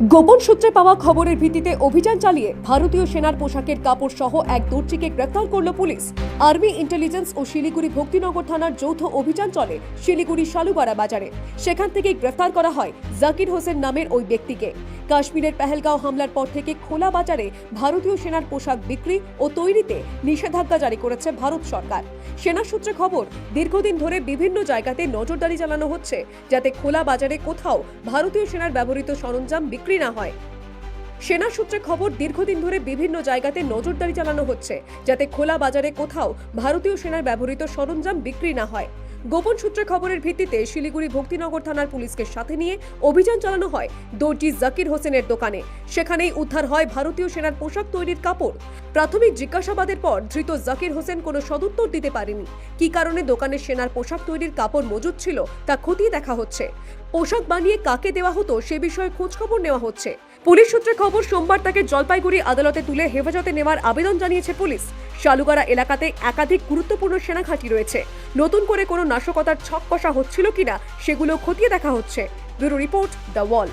গোপন সূত্রে পাওয়া খবরের ভিত্তিতে অভিযান চালিয়ে ভারতীয় সেনার পোশাকের কাপড় সহ এক দর্জিকে গ্রেফতার করল পুলিশ। আর্মি ইন্টেলিজেন্স ও শিলিগুড়ি ভক্তিনগর থানার যৌথ অভিযান চলে শিলিগুড়ি শালুগাড়া বাজারে। সেখান থেকে গ্রেফতার করা হয় জাকির হোসেন নামের ওই ব্যক্তিকে। কাশ্মীরের পেহেলগাঁও হামলার পর থেকে খোলা বাজারে ভারতীয় সেনার পোশাক বিক্রি ও তৈরিতে নিষেধাজ্ঞা জারি করেছে ভারত সরকার। সেনা সূত্রে খবর, দীর্ঘদিন ধরে বিভিন্ন জায়গাতে নজরদারি চালানো হচ্ছে, যাতে খোলা বাজারে কোথাও ভারতীয় সেনার ব্যবহৃত সরঞ্জাম বিক্রি না হয়। সেনা সূত্রে খবর, দীর্ঘদিন ধরে বিভিন্ন জায়গাতে নজরদারি চালানো হচ্ছে, যাতে খোলা বাজারে কোথাও ভারতীয় সেনার ব্যবহৃত সরঞ্জাম বিক্রি না হয়। গোপন সূত্রে খবরের ভিত্তিতে শিলিগুড়ি ভক্তিনগর থানার পুলিশকে সাথে নিয়ে অভিযান চালানো হয় দর্জি জাকির হোসেনের দোকানে। সেখানেই উদ্ধার হয় ভারতীয় সেনার পোশাক তৈরির কাপড়। প্রাথমিক জিজ্ঞাসাবাদের পর ধৃত জাকির হোসেন কোনো সদুত্তর দিতে পারেনি। কি কারণে দোকানে সেনার পোশাক তৈরির কাপড় মজুদ ছিল তা খতিয়ে দেখা হচ্ছে। পোশাক বানিয়ে কাকে দেওয়া হতো সে বিষয়ে খোঁজখবর নেওয়া হচ্ছে। পুলিশ সূত্রে খবর, সোমবার তাকে জলপাইগুড়ি আদালতে তুলে হেফাজতে নেওয়ার আবেদন জানিয়েছে পুলিশ। শালুগাড়া এলাকাতে একাধিক গুরুত্বপূর্ণ সেনা ঘাঁটি রয়েছে। নতুন করে কোনো নাশকতার ছক কষা হচ্ছিল কিনা সেগুলো খতিয়ে দেখা হচ্ছে। Bureau report, the Wall.